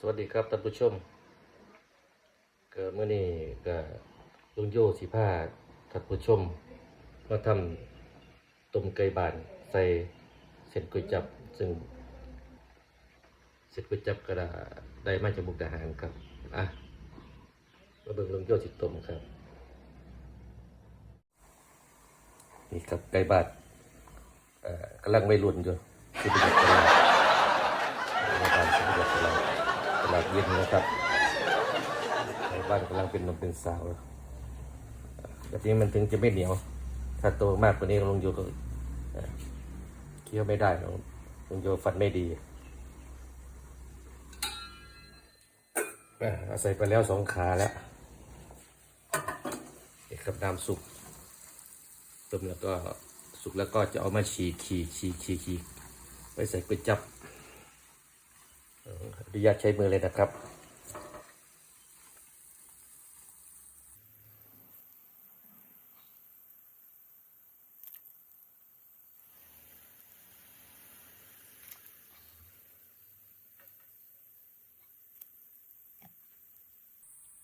สวัสดีครับท่านผู้ชมเก็เมื่อนี้ก็ลุงโยสิพาท่านผู้ชมมาทำต้มไก่บานใส่เส้นก๋วยจับซึ่งเส้นก๋วยจับก็ได้ได้มาจากมุกดาหารครับอะมาเบิ่งลุงโยสิต้มครับ นี่ครับไก่บาดเอ่อกำลังไม่รุ่นอยู่คือเป็นตลาดในบ้านคือเป็นตลาดตลาดเย็ นะครับบ้านกำลังเป็นนมเป็นสาวแล้วแบบนี้มันถึงจะไม่เหนียว ถ้าโตมากกว่านี้ลุงโยก็เคี้ยวไม่ได้ลุงโยฟันไม่ดีอาใส่ไปแล้วสองขาแล้วนี่ครับน้ำซุปต้มแล้วก็สุกแล้วก็จะเอามาฉีกฉีกฉีกฉีกฉีกไว้ใส่ก๋วยจับอนุญาตใช้มือเลยนะครับ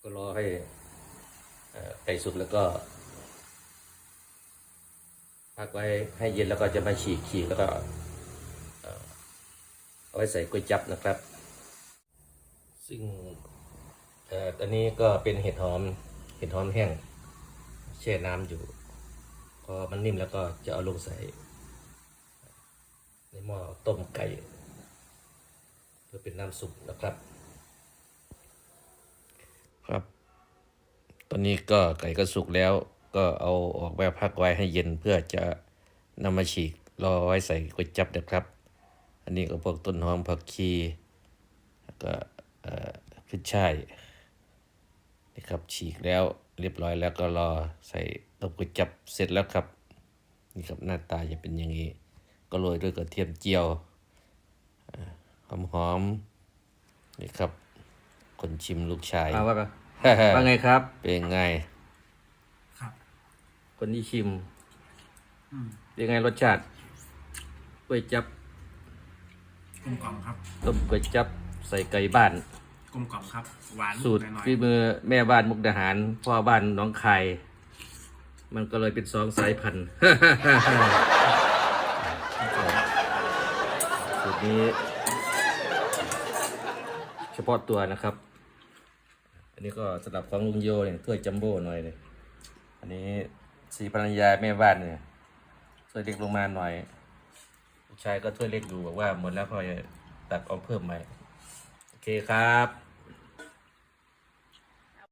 ก็รอให้ไก่สุกแล้วก็พักไว้ให้เย็นแล้วก็จะมาฉีกฉีกแล้วก็เอาไว้ใส่ก๋วยจับนะครับ ซึ่งอันนี้ก็เป็นเห็ดหอมเห็ดหอมแห้งแช่น้ำอยู่ พอมันนิ่มแล้วก็จะเอาลงใส่ในหม้อต้มไก่ เพื่อเป็นน้ำซุปนะครับ ครับ ตอนนี้ก็ไก่ก็สุกแล้ว ก็เอาออกแบบพักไว้ให้เย็นเพื่อจะนำมาฉีกรอไว้ใส่ก๋วยจับนะครับ อันนี้ก็พวกต้นหอมผักชีก็เอ่อขึ้นช่ายนี่ครับฉีกแล้วเรียบร้อยแล้วก็รอใส่ต้มก๋วยจับเสร็จแล้วครับ นี่ครับหน้าตาจะเป็นอย่างนี้ ก็โรยด้วยกระเทียมเจียวหอมหอมๆนี่ครับ คนชิมลูกชายว่าว่าว่าไงครับ เป็นไง ครับ คนที่ชิมอืมเป็นไงรสชาติก๋วยจับกลมกล่อมครับ ต้มก๋วยจับใส่ไก่บ้าน กลมกล่อมครับ หวานสูตรหน่อยฝีมือแม่บ้านมุกดาหารพ่อบ้านหน้องคายมันก็เลยเป็นสองสายพันธุ์ สูตรนี้ เฉพาะตัวนะครับ อันนี้ก็สำหรับของลุงโยเนี่ยถ้วยจัมโบ้หน่อยเลยอันนี้สีภรรยาแม่บ้านเนี่ยถ้วยเล็กลงมาหน่อยลูกชายก็ถ้วยเล็กอยู่บอกว่าหมดแล้วก็จะตักเอาเพิ่มใหม่โอเคครับ